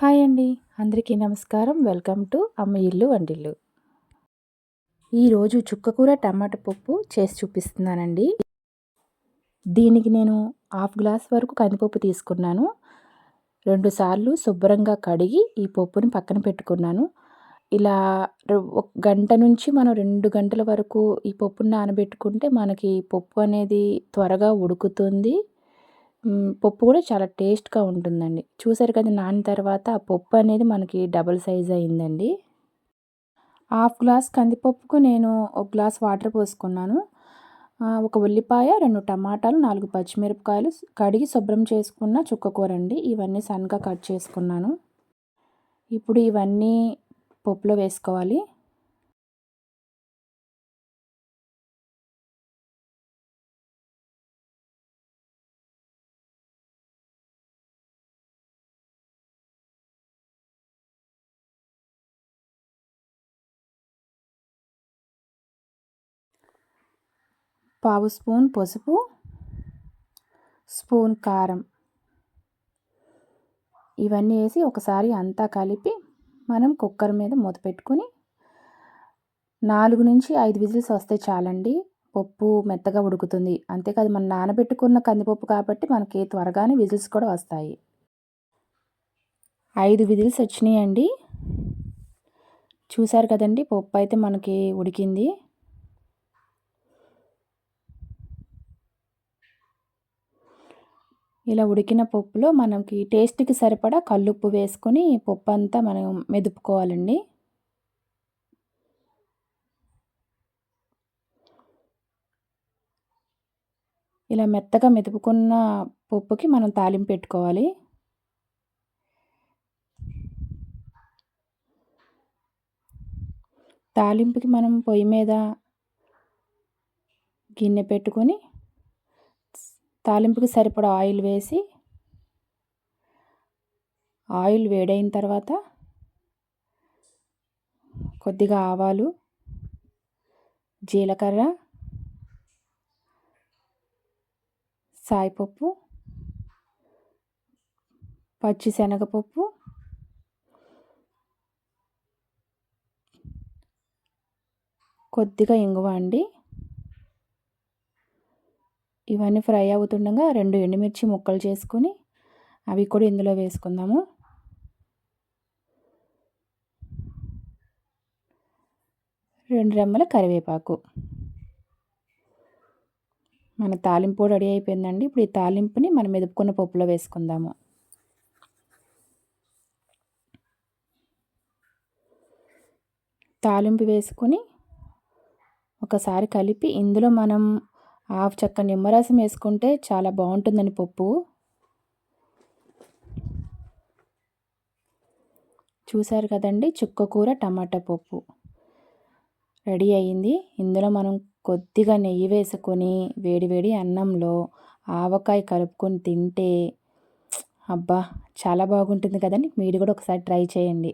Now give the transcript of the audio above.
Hi అండి. అందరికీ నమస్కారం. వెల్కమ్ టు అమ్మ ఇల్లు వండిల్లు ఈరోజు చుక్కకూర టమాటా పప్పు చేసి చూపిస్తున్నానండి. దీనికి నేను హాఫ్ గ్లాస్ వరకు కందిపప్పు తీసుకున్నాను. రెండు సార్లు శుభ్రంగా కడిగి ఈ పప్పుని పక్కన పెట్టుకున్నాను. ఇలా ఒక గంట నుంచి మనం రెండు గంటల వరకు ఈ పప్పును నానబెట్టుకుంటే మనకి పప్పు అనేది త్వరగా ఉడుకుతుంది. పప్పు కూడా చాలా టేస్ట్గా ఉంటుందండి. చూసారు కదా నానిన తర్వాత ఆ పప్పు అనేది మనకి డబల్ సైజ్ అయిందండి. హాఫ్ గ్లాస్ కందిపప్పుకు నేను ఒక గ్లాస్ వాటర్ పోసుకున్నాను. ఒక ఉల్లిపాయ రెండు టమాటాలు నాలుగు పచ్చిమిరపకాయలు కడిగి శుభ్రం చేసుకున్న చుక్కకూర అండి ఇవన్నీ సన్నగా కట్ చేసుకున్నాను. ఇప్పుడు ఇవన్నీ పప్పులో వేసుకోవాలి. పావు స్పూన్ పసుపు స్పూన్ కారం. ఇవన్నీ వేసి ఒకసారి అంతా కలిపి మనం కుక్కర్ మీద మూత పెట్టుకుని నాలుగు నుంచి ఐదు విజిల్స్ వస్తే చాలండి. పప్పు మెత్తగా ఉడుకుతుంది. అంతేకాదు మనం నానబెట్టుకున్న కందిపప్పు కాబట్టి మనకి త్వరగానే విజిల్స్ కూడా వస్తాయి. ఐదు విజిల్స్ వచ్చినాయండి. చూసారు కదండి పప్పు అయితే మనకి ఉడికింది. ఇలా ఉడికిన పప్పులో మనకి టేస్ట్కి సరిపడా కల్లుప్పు వేసుకొని పప్పు అంతా మనం మెదుపుకోవాలండి. ఇలా మెత్తగా మెదుపుకున్న పప్పుకి మనం తాలింపు పెట్టుకోవాలి. తాలింపుకి మనం పొయ్యి మీద గిన్నె పెట్టుకొని తాలింపుకి సరిపడా ఆయిల్ వేసి ఆయిల్ వేడైన తర్వాత కొద్దిగా ఆవాలు జీలకర్ర సాయిపప్పు పచ్చిశనగపప్పు కొద్దిగా ఇంగువ అండి. ఇవన్నీ ఫ్రై అవుతుండగా రెండు ఎండుమిర్చి ముక్కలు చేసుకొని అవి కూడా ఇందులో వేసుకుందాము. రెండు రెమ్మల కరివేపాకు. మన తాలింపు రెడీ అయిపోయిందండి. ఇప్పుడు ఈ తాలింపుని మనం మెదుపుకున్న పప్పులో వేసుకుందాము. తాలింపు వేసుకొని ఒకసారి కలిపి ఇందులో మనం హాఫ్ చెక్క నిమ్మరసం వేసుకుంటే చాలా బాగుంటుందని పప్పు. చూశారు కదండి? చుక్క కూర టమాటా పప్పు. రెడీ అయ్యింది. ఇందులో మనం కొద్దిగా నెయ్యి వేసుకొని వేడివేడి అన్నంలో ఆవకాయ కలుపుకొని తింటే అబ్బా చాలా బాగుంటుంది కదండి. మీరు కూడా ఒకసారి ట్రై చేయండి.